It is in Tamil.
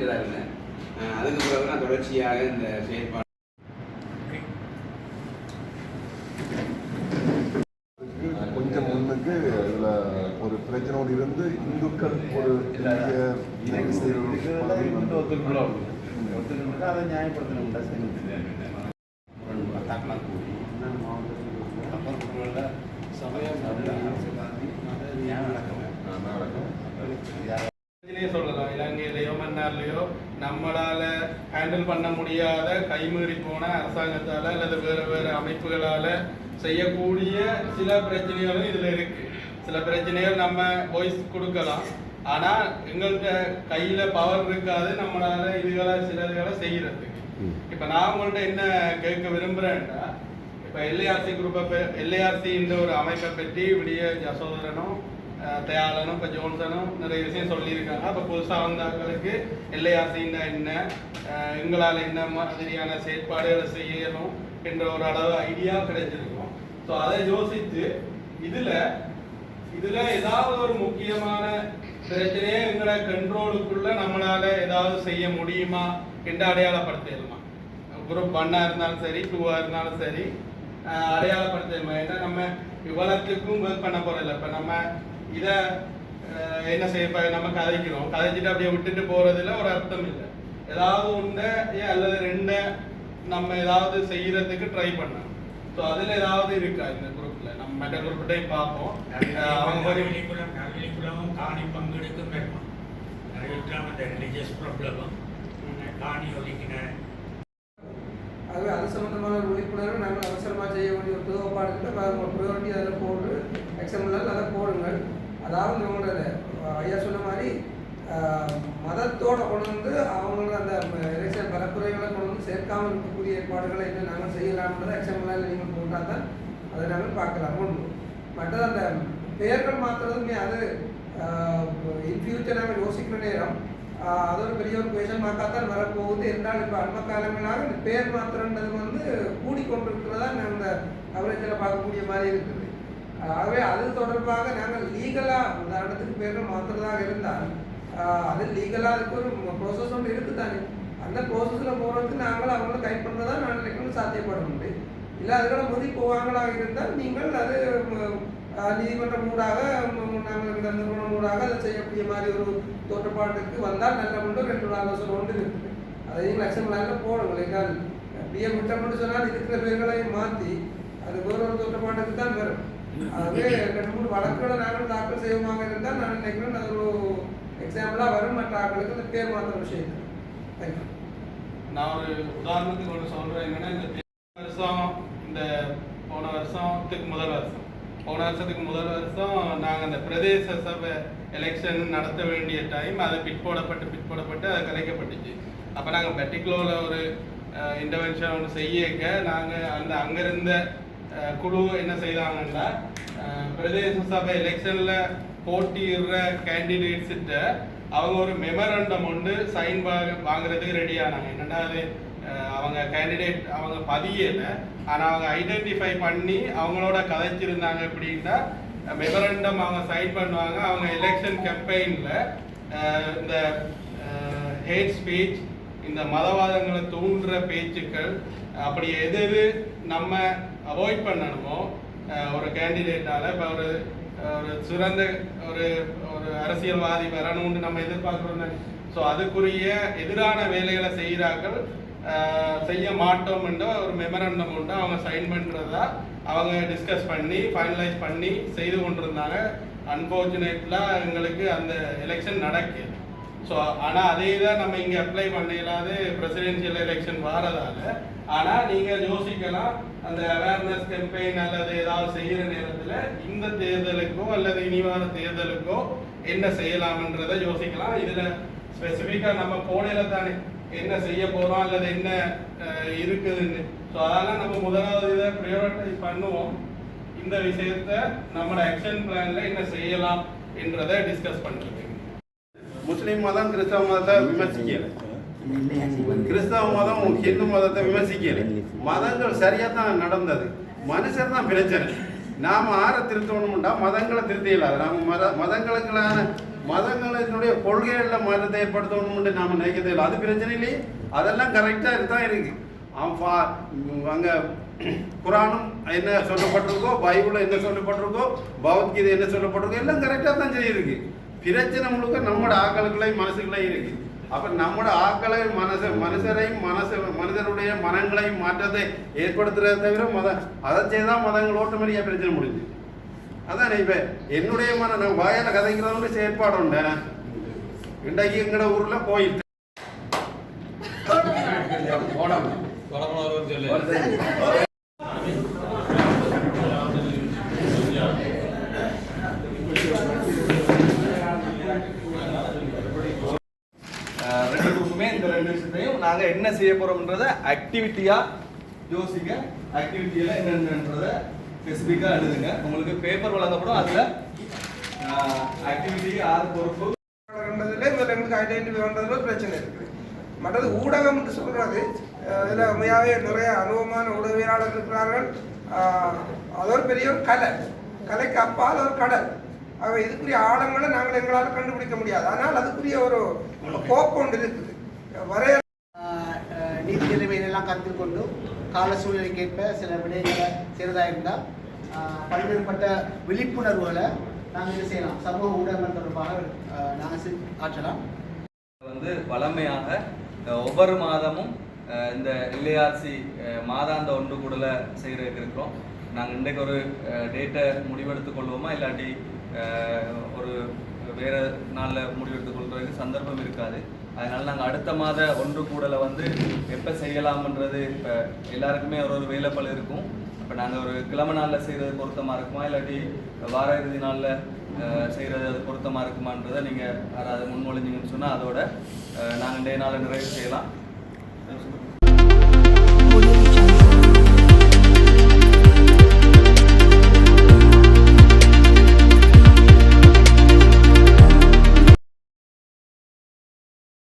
அஹ் அதுக்கு பிறகு நான் தொடர்ச்சியாக இந்த செயற்பாடு கொஞ்சம் முன்னுக்கு இதுல ஒரு பிரச்சனையோடு இருந்து இந்துக்கள் ஒரு அதை நியாயப்படுத்தணும்டா சரி இதுலயே சொல்லலாம் இலங்கையிலயோ மன்னார்லயோ நம்மளால ஹேண்டில் பண்ண முடியாத கைமீறி போன அரசாங்கத்தால அல்லது வேற வேற அமைப்புகளால செய்யக்கூடிய சில பிரச்சனைகளும் இதுல இருக்கு. சில பிரச்சனைகள் நம்ம வாய்ஸ் கொடுக்கலாம். ஆனா எங்கள்கிட்ட கையில பவர் இருக்காது நம்மளால இதுகளை சில இதுகளை செய்யறதுக்கு இப்ப நான் உங்கள்ட்ட என்ன கேட்க விரும்புறேன்டா இப்ப எல்ஏஆர்சி குரூப்பை எல்ஏஆர்சி என்ற ஒரு அமைப்பை பற்றி விடிய ஜசோதரனும் அஹ், தயாளனும் இப்போ ஜோன்சனும் நிறைய விஷயம் சொல்லியிருக்காங்க. அப்போ புதுசாக வந்தவங்களுக்கு எல்ஏஆர்சின்னா என்ன? எங்களால் என்ன மாதிரியான செயற்பாடுகளை செய்யணும் என்ற ஒரு அளவு ஐடியா கிடைச்சிருக்கும். ஸோ அதை யோசித்து இதில் இதில் ஏதாவது ஒரு முக்கியமான பிரச்சனையை எங்களை கண்ட்ரோலுக்குள்ள நம்மளால் ஏதாவது செய்ய முடியுமா என்று அடையாளப்படுத்திடலாம் குரூப் ஒன்னாக இருந்தாலும் சரி டூவாக இருந்தாலும் சரி அடையாளப்படுத்திடலாம் ஏன்னா நம்ம இவ்வளத்துக்கும் ஒர்க் பண்ண போகிறதில்ல இப்போ நம்ம இத என்ன செய்ய நம்ம கதைக்கிறோம். கதைச்சிட்டு அப்படியே விட்டுட்டு போறதுல ஒரு அர்த்தம் இல்லை. ஏதாவது ஏன் அல்லது ரெண்ட நம்ம ஏதாவது செய்யறதுக்கு ட்ரை பண்ணணும் ஸோ அதுல ஏதாவது இருக்கா இந்த குரூப்ல நம்ம மற்ற குரூப்டையும் பார்ப்போம். அவங்க நல்வழிக்குளம் நல்வழிக்குளமும் காணி பங்கெடுக்கும் நல்வழிக்குளம் அந்த ரிலீஜியஸ் ப்ராப்ளமும் காணி ஒதுக்கின ஆகவே அது சம்பந்தமான விழிப்புணர்வு நாங்கள் அவசரமாக செய்ய வேண்டிய ஒரு தேவைப்பாடு இருக்குது ப்ரையாரிட்டி அதில் போட்டு எக்ஸாம்பிள் அதை போடுங்கள். அதாவது இவங்களோட ஐயா சொன்ன மாதிரி மதத்தோட கொண்டு வந்து அவங்களோட அந்த எலெக்ஷன் பரப்புரைகளை கொண்டு வந்து சேர்க்காமல் இருக்கக்கூடிய ஏற்பாடுகளை என்ன நாங்கள் செய்யலாம்ன்றதை எக்ஸாம்பிளாக நீங்கள் போட்டால் தான் அதை நாங்கள் பார்க்கலாம். ஒன்று. மற்றது அந்த பெயர்கள் மாற்றுறதுமே அது இன் ஃபியூச்சர் நாங்கள் யோசிக்கிற நேரம். அது ஒரு பெரிய ஒரு கொஷன் மார்க்காக வரப்போகுது. இருந்தாலும் இப்போ அண்ம காலங்களாக இந்த பேர் மாத்திரன்றது வந்து கூடிக்கொண்டிருக்கிறதா நான் இந்த கவரேஜில் பார்க்கக்கூடிய மாதிரி இருக்குது. ஆகவே அது தொடர்பாக நாங்கள் லீகலாக உதாரணத்துக்கு பேரில் மாற்றுறதாக இருந்தால் அது லீகலாக அதுக்கு ஒரு ப்ரோசஸ் ஒன்று இருக்குது தானே அந்த ப்ரோசஸில் போகிறதுக்கு நாங்கள் அவங்கள கைட் பண்ணுறதா நான் நினைக்கணும் சாத்தியப்பட முடியும் இல்லை அதுக்கெல்லாம் முதி போவாங்களாக இருந்தால் நீங்கள் அது நீதிமன்றம் ஊடாக நாங்கள் இந்த நிறுவனம் ஊடாக அதை செய்யக்கூடிய மாதிரி ஒரு தோற்றப்பாட்டுக்கு வந்தால் நல்ல ஒன்று ரெண்டு ஆலோசனை ஒன்று இருக்குது. அதை நீங்கள் எக்ஸாம்பிளாக போடுங்கள் எங்கள் பிஏ விட்டோம்னு சொன்னால் இருக்கிற பேர்களையும் மாற்றி அது ஒரு தோற்றப்பாட்டுக்கு தான் வரும். ஆகவே ரெண்டு மூணு வழக்குகளை நாங்கள் தாக்கல் செய்வோமாக இருந்தால் நான் நினைக்கிறேன் அது ஒரு எக்ஸாம்பிளாக வரும் மற்ற ஆட்களுக்கு இந்த பேர் மாற்ற விஷயம். தேங்க்யூ நான் ஒரு உதாரணத்துக்கு ஒன்று சொல்றேன். என்னன்னா இந்த வருஷம் இந்த போன வருஷத்துக்கு முதல் வருஷம். போன வருஷத்துக்கு முதல் வருஷம் நாங்கள் அந்த பிரதேச சபை எலெக்ஷன் நடத்த வேண்டிய டைம் அது பிற்போடப்பட்டு பிற்போடப்பட்டு அது கலைக்கப்பட்டுச்சு. அப்போ நாங்கள் பெட்டிகுலரில் ஒரு இன்டர்வென்ஷன் ஒன்று செய்யக்க நாங்கள் அந்த அங்கே இருந்த குழு என்ன செய்தாங்கன்னா பிரதேச சபை எலெக்ஷனில் போட்டியிடுற கேண்டிடேட்ஸ்கிட்ட அவங்க ஒரு மெமரண்டம் ஒன்று சைன் வாங்குறதுக்கு ரெடி ஆனாங்க. என்னன்னா அது அவங்க கேண்டிடேட் அவங்க பதியலை ஆனால் அவங்க ஐடென்டிஃபை பண்ணி அவங்களோட கதைச்சிருந்தாங்க அப்படின்னா மெமரண்டம் அவங்க சைன் பண்ணுவாங்க. அவங்க எலெக்ஷன் கம்பெயின்ல இந்த ஹேட் ஸ்பீச் இந்த மதவாதங்களை தூண்டுற பேச்சுக்கள் அப்படி எது எது நம்ம அவாய்ட் பண்ணணுமோ? ஒரு கேண்டிடேட்டால் இப்போ ஒரு ஒரு சிறந்த ஒரு ஒரு அரசியல்வாதி வரணும்னு நம்ம எதிர்பார்க்குறோம் ஸோ அதுக்குரிய எதிரான வேலைகளை செய்கிறார்கள் செய்ய மாட்டோம் ஒரு மெமரண்டம் உண்டு. அவங்க சைன் பண்ணுறதா அவங்க டிஸ்கஸ் பண்ணி ஃபைனலைஸ் பண்ணி செய்து கொண்டிருந்தாங்க. அன்ஃபார்ச்சுனேட்லாம் எங்களுக்கு அந்த எலெக்ஷன் நடக்குது ஸோ ஆனால் அதே தான் நம்ம இங்கே அப்ளை பண்ண இல்லாத பிரசிடென்ஷியல் எலெக்ஷன் வாரதால. ஆனால் நீங்கள் யோசிக்கலாம் அந்த அவேர்னஸ் கேம்பெயின் அல்லது ஏதாவது செய்கிற நேரத்தில் இந்த தேர்தலுக்கோ அல்லது இனிவான தேர்தலுக்கோ என்ன செய்யலாம்ன்றதை யோசிக்கலாம். இதில் ஸ்பெசிஃபிக்காக நம்ம போடையில தானே என்ன செய்ய போகிறோம் அல்லது என்ன இருக்குதுன்னு. ஸோ அதனால் நம்ம முதலாவது இதை ப்ரையாரிட்டைஸ் பண்ணுவோம். இந்த விஷயத்த நம்மளோட ஆக்ஷன் பிளானில் என்ன செய்யலாம் என்றதை டிஸ்கஸ் பண்ணுறது முஸ்லீம் மதம் கிறிஸ்தவ மதத்தை விமர்சிக்கல. கிறிஸ்தவ மதம் ஹிந்து மதத்தை விமர்சிக்கல. மதங்கள் சரியா தான் நடந்தது. மனுஷர் தான் பிரச்சனை. நாம ஆற திருத்தணும்டா மதங்களை திருத்த நாம மத மதங்களுக்கான மதங்களினுடைய கொள்கைகளில் மதத்தை ஏற்படுத்தணும்னு நாம நினைக்கிறது இல்லை. அது பிரச்சனை இல்லையே. அதெல்லாம் கரெக்டாக தான் இருக்கு. அவன் அங்கே அங்க குரானும் என்ன சொல்லப்பட்டிருக்கோ பைபிள் என்ன சொல்லப்பட்டிருக்கோ பகவத்கீதை என்ன சொல்லப்பட்டிருக்கோ எல்லாம் கரெக்டாக தான் செய்யிருக்கு பிரச்சனை முழுக்க நம்மட ஆக்களுக்குள்ளேயும் மனசுக்குள்ளேயும் இருக்கு. அப்ப நம்மட ஆக்களை மனச மனுஷரையும் மனசு மனிதருடைய மனங்களையும் மாற்றத்தை ஏற்படுத்துறதை தவிர மத அதை செய்தால் மதங்கள் ஓட்டோமேட்டிக்காக பிரச்சனை முடிஞ்சு அதான் இப்ப என்னுடைய மன நான் வாயால கதைக்கிறதோட செயற்பாடு உண்டு. இன்றைக்கு எங்கட ஊர்ல கோயில் அஹ் ரெண்டு குரூப்புமே இந்த ரெண்டு விஷயத்தையும் நாங்க என்ன செய்ய போறோம்ன்றத ஆக்டிவிட்டியா யோசிக்க ஆக்டிவிட்டியில என்னென்னன்றத ஸ்பெசிஃபிக்கா எழுதுங்க. உங்களுக்கு பேப்பர் வழங்கப்படும். அதுல ஆக்டிவிட்டிக்கு ஆறு பொறுப்பு. பண்றதுல இதில் எங்களுக்கு ஐடென்டிஃபை பண்ணுறதுல பிரச்சனை இருக்குது. மற்றது ஊடகம் சொல்றது அஹ் இதுல உண்மையாகவே நிறைய அனுபவமான ஊடகவியலாளர் இருக்கிறார்கள். அது ஒரு பெரிய ஒரு கலை. கலைக்கு அப்பால் ஒரு கடல். ஆக இதுக்குரிய ஆழங்களை நாங்கள் எங்களால் கண்டுபிடிக்க முடியாது. ஆனால் அதுக்குரிய ஒரு கோப்பு ஒன்று இருக்குது. வரைய கருத்தில் கொண்டு கால சூழ்நிலைக்கேற்ப சில விடயங்களை செய்கிறதா இருந்தால் பல்வேறுபட்ட விழிப்புணர்வுகளை நாங்கள் இது செய்யலாம். சமூக ஊடகங்கள் தொடர்பாக நாங்கள் ஆற்றலாம் வந்து வளமையாக ஒவ்வொரு மாதமும் இந்த இல்லையாசி மாதாந்த ஒன்று கூடல செய்கிறதுக்கு இருக்கிறோம். நாங்கள் இன்றைக்கு ஒரு டேட்டை முடிவெடுத்துக் கொள்வோமா? இல்லாட்டி ஒரு வேறு நாளில் முடிவெடுத்துக் கொள்றதுக்கு சந்தர்ப்பம் இருக்காது. அதனால நாங்கள் அடுத்த மாத ஒன்று கூடலை வந்து எப்போ செய்யலாம்ன்றது இப்போ எல்லாருக்குமே ஒரு ஒரு வேலைப்பள் இருக்கும். இப்போ நாங்கள் ஒரு கிழமை நாளில் செய்கிறது பொருத்தமாக இருக்குமா? இல்லாட்டி வார இறுதி நாளில் செய்கிறது அது பொருத்தமாக இருக்குமான்றதை நீங்கள் யாராவது முன்மொழிஞ்சிங்கன்னு சொன்னால் அதோட நாங்கள் இன்றைய நாளை நிறைவு செய்யலாம்.